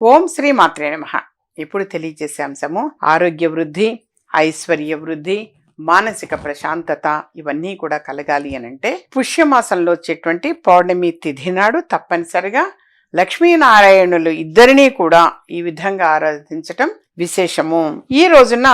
ఓం శ్రీ మాత్రే నమ. ఇప్పుడు తెలియజేసే అంశము ఆరోగ్య వృద్ధి ఐశ్వర్య వృద్ధి మానసిక ప్రశాంతత ఇవన్నీ కూడా కలగాలి అని అంటే పుష్యమాసంలో వచ్చేటువంటి పౌర్ణమి తిథి నాడు తప్పనిసరిగా లక్ష్మీనారాయణులు ఇద్దరినీ కూడా ఈ విధంగా ఆరాధించటం విశేషము. ఈ రోజున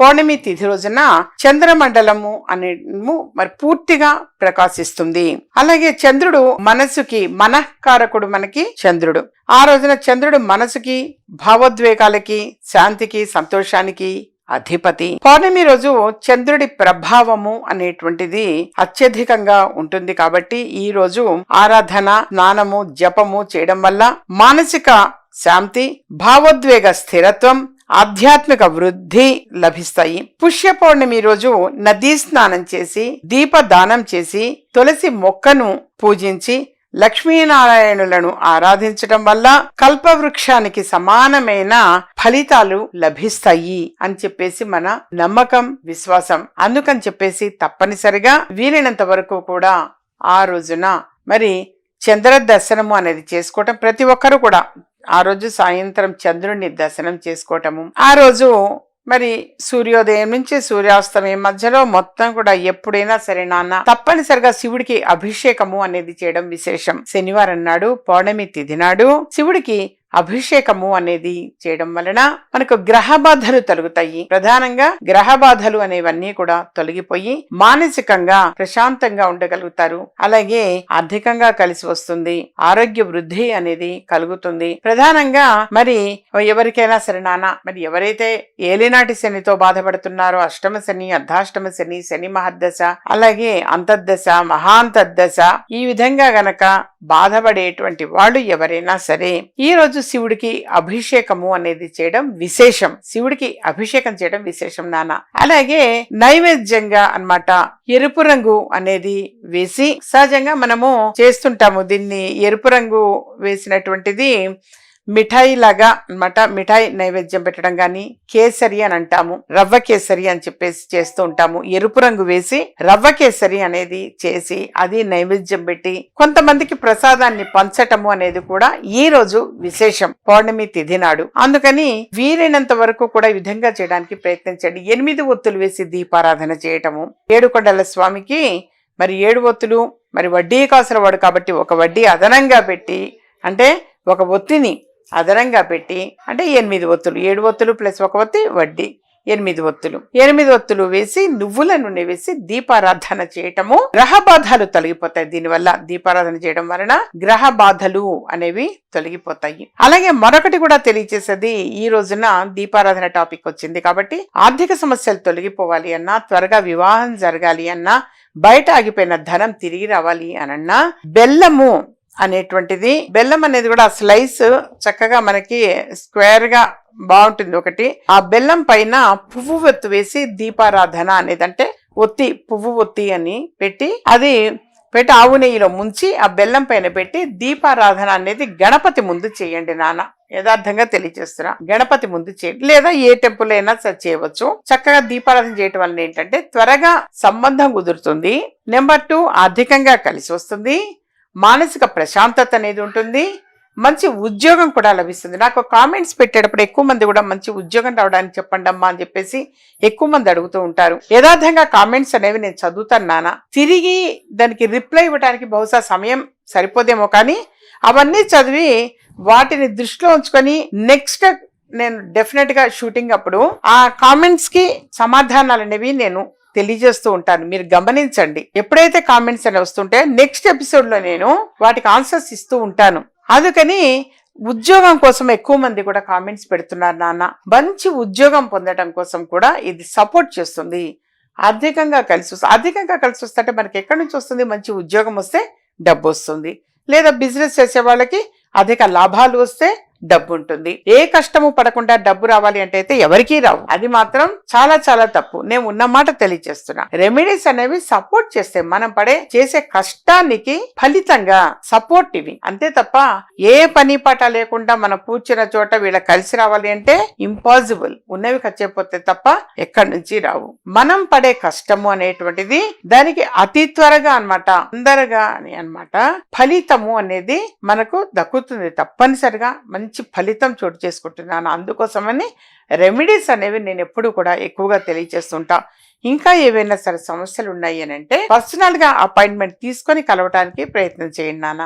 పౌర్ణమి తిథి రోజున చంద్రమండలము అనేము మరి పూర్తిగా ప్రకాశిస్తుంది. అలాగే చంద్రుడు మనసుకి మనఃకారకుడు మనకి చంద్రుడు. ఆ రోజున చంద్రుడు మనసుకి భావోద్వేగాలకి శాంతికి సంతోషానికి అధిపతి. పౌర్ణమి రోజు చంద్రుడి ప్రభావము అనేటువంటిది అత్యధికంగా ఉంటుంది కాబట్టి ఈ రోజు ఆరాధన స్నానము జపము చేయడం వల్ల మానసిక శాంతి భావోద్వేగ స్థిరత్వం ఆధ్యాత్మిక వృద్ధి లభిస్తాయి. పుష్య పౌర్ణమి రోజు నదీ స్నానం చేసి దీప దానం చేసి తులసి మొక్కను పూజించి లక్ష్మీనారాయణులను ఆరాధించటం వల్ల కల్పవృక్షానికి సమానమైన ఫలితాలు లభిస్తాయి అని చెప్పేసి మన నమ్మకం విశ్వాసం. అందుకని చెప్పేసి తప్పనిసరిగా వీలైనంత వరకు కూడా ఆ రోజున మరి చంద్ర దర్శనము అనేది చేసుకోవటం ప్రతి ఒక్కరు కూడా ఆ రోజు సాయంత్రం చంద్రుడిని దర్శనం చేసుకోవటము ఆ రోజు మరి సూర్యోదయం నుంచి సూర్యాస్తమయం మధ్యలో మొత్తం కూడా ఎప్పుడైనా సరే నాన్న తప్పనిసరిగా శివుడికి అభిషేకము అనేది చేయడం విశేషం. శనివారం నాడు పౌర్ణమి తిథి నాడు శివుడికి అభిషేకము అనేది చేయడం వలన మనకు గ్రహ బాధలు తొలుగుతాయి. ప్రధానంగా గ్రహ బాధలు అనేవన్నీ కూడా తొలగిపోయి మానసికంగా ప్రశాంతంగా ఉండగలుగుతారు. అలాగే ఆర్థికంగా కలిసి వస్తుంది. ఆరోగ్య వృద్ధి అనేది కలుగుతుంది. ప్రధానంగా మరి ఎవరికైనా సరే నాన్న మరి ఎవరైతే ఏలినాటి శనితో బాధపడుతున్నారో అష్టమ శని అర్ధాష్టమ శని శని మహర్దశ అలాగే అంతర్దశ మహాంతర్దశ ఈ విధంగా గనక బాధపడేటువంటి వాళ్ళు ఎవరైనా సరే ఈ రోజు శివుడికి అభిషేకము అనేది చేయడం విశేషం. శివుడికి అభిషేకం చేయడం విశేషం నాన్న. అలాగే నైవేద్యంగా అన్నమాట ఎరుపు రంగు అనేది వేసి సహజంగా మనము చేస్తుంటాము దీన్ని. ఎరుపు రంగు వేసినటువంటిది మిఠాయి లాగా అనమాట మిఠాయి నైవేద్యం పెట్టడం కానీ కేసరి అని అంటాము. రవ్వ కేసరి అని చెప్పేసి చేస్తూ ఉంటాము. ఎరుపు రంగు వేసి రవ్వ కేసరి అనేది చేసి అది నైవేద్యం పెట్టి కొంతమందికి ప్రసాదాన్ని పంచటము అనేది కూడా ఈ రోజు విశేషం పౌర్ణమి తిథి నాడు. అందుకని వీలైనంత వరకు కూడా ఈ విధంగా చేయడానికి ప్రయత్నించండి. ఎనిమిది ఒత్తులు వేసి దీపారాధన చేయటము. ఏడుకొండల స్వామికి మరి ఏడు ఒత్తులు మరి వడ్డీ కాసుల వాడు కాబట్టి ఒక వడ్డీ అదనంగా పెట్టి అంటే ఒక ఒత్తిని అదనంగా పెట్టి అంటే ఎనిమిది ఒత్తులు ఏడు ఒత్తులు ప్లస్ ఒక ఒత్తి వడ్డీ ఎనిమిది ఒత్తులు. ఎనిమిది ఒత్తులు వేసి నువ్వుల నూనె వేసి దీపారాధన చేయటము గ్రహ బాధలు తొలగిపోతాయి. దీనివల్ల దీపారాధన చేయడం వలన గ్రహ బాధలు అనేవి తొలగిపోతాయి. అలాగే మరొకటి కూడా తెలియచేసేది ఈ రోజున దీపారాధన టాపిక్ వచ్చింది కాబట్టి ఆర్థిక సమస్యలు తొలగిపోవాలి అన్నా త్వరగా వివాహం జరగాలి అన్నా బయట ఆగిపోయిన ధనం తిరిగి రావాలి అనన్నా బెల్లము అనేటువంటిది. బెల్లం అనేది కూడా స్లైస్ చక్కగా మనకి స్క్వేర్గా బాగుంటుంది ఒకటి. ఆ బెల్లం పైన పువ్వు ఒత్తు వేసి దీపారాధన అనేది అంటే ఒత్తి పువ్వు ఒత్తి అని పెట్టి అది పెట్టి ఆవు నెయ్యిలో ముంచి ఆ బెల్లం పైన పెట్టి దీపారాధన అనేది గణపతి ముందు చేయండి నాన్న. యథార్థంగా తెలియజేస్తున్నా గణపతి ముందు చేయండి. లేదా ఏ టెంపుల్ అయినా చేయవచ్చు. చక్కగా దీపారాధన చేయటం వల్ల ఏంటంటే త్వరగా సంబంధం కుదురుతుంది. నెంబర్ టూ అధికంగా కలిసి వస్తుంది. మానసిక ప్రశాంతత అనేది ఉంటుంది. మంచి ఉద్యోగం కూడా లభిస్తుంది. నాకు కామెంట్స్ పెట్టేటప్పుడు ఎక్కువ మంది కూడా మంచి ఉద్యోగం రావడానికి చెప్పండి అమ్మా అని చెప్పేసి ఎక్కువ మంది అడుగుతూ ఉంటారు. యథార్థంగా కామెంట్స్ అనేవి నేను చదువుతాను నాన్న. తిరిగి దానికి రిప్లై ఇవ్వడానికి బహుశా సమయం సరిపోదేమో కానీ అవన్నీ చదివి వాటిని దృష్టిలో ఉంచుకొని నెక్స్ట్ నేను డెఫినెట్గా షూటింగ్ అప్పుడు ఆ కామెంట్స్కి సమాధానాలు అనేవి నేను తెలియజేస్తూ ఉంటాను. మీరు గమనించండి. ఎప్పుడైతే కామెంట్స్ అనేవి వస్తుంటే నెక్స్ట్ ఎపిసోడ్లో నేను వాటికి ఆన్సర్స్ ఇస్తూ ఉంటాను. అందుకని ఉద్యోగం కోసం ఎక్కువ మంది కూడా కామెంట్స్ పెడుతున్నారు నాన్న. మంచి ఉద్యోగం పొందడం కోసం కూడా ఇది సపోర్ట్ చేస్తుంది. ఆర్థికంగా కలిసి వస్తుంది ఆర్థికంగా కలిసి వస్తుంటే మనకి ఎక్కడి నుంచి వస్తుంది? మంచి ఉద్యోగం వస్తే డబ్బు వస్తుంది. లేదా బిజినెస్ చేసే వాళ్ళకి అధిక లాభాలు వస్తే డబ్బు ఉంటుంది ఏ కష్టము పడకుండా డబ్బు రావాలి అంటే అయితే ఎవరికీ రావు. అది మాత్రం చాలా చాలా తప్పు. నేను ఉన్న మాట తెలియజేస్తున్నా రెమెడీస్ అనేవి సపోర్ట్ చేస్తే మనం పడే చేసే కష్టానికి ఫలితంగా సపోర్ట్ ఇవి. అంతే తప్ప ఏ పని పాట లేకుండా మనం కూర్చున్న చోట వీళ్ళ కలిసి రావాలి అంటే ఇంపాసిబుల్ ఉన్నవి ఖర్చైపోతే తప్ప ఎక్కడి నుంచి రావు. మనం పడే కష్టము అనేటువంటిది దానికి అతి త్వరగా అన్నమాట తొందరగా అని అన్నమాట ఫలితము అనేది మనకు దక్కుతుంది తప్పనిసరిగా. మంచి మంచి ఫలితం చోటు చేసుకుంటున్నాను. అందుకోసమని రెమెడీస్ అనేవి నేను ఎప్పుడు కూడా ఎక్కువగా తెలియజేస్తుంటా ఇంకా ఏవైనా సరే సమస్యలు ఉన్నాయి అని అంటే పర్సనల్గా అపాయింట్మెంట్ తీసుకొని కలవటానికి ప్రయత్నం చేయండి నాన్న.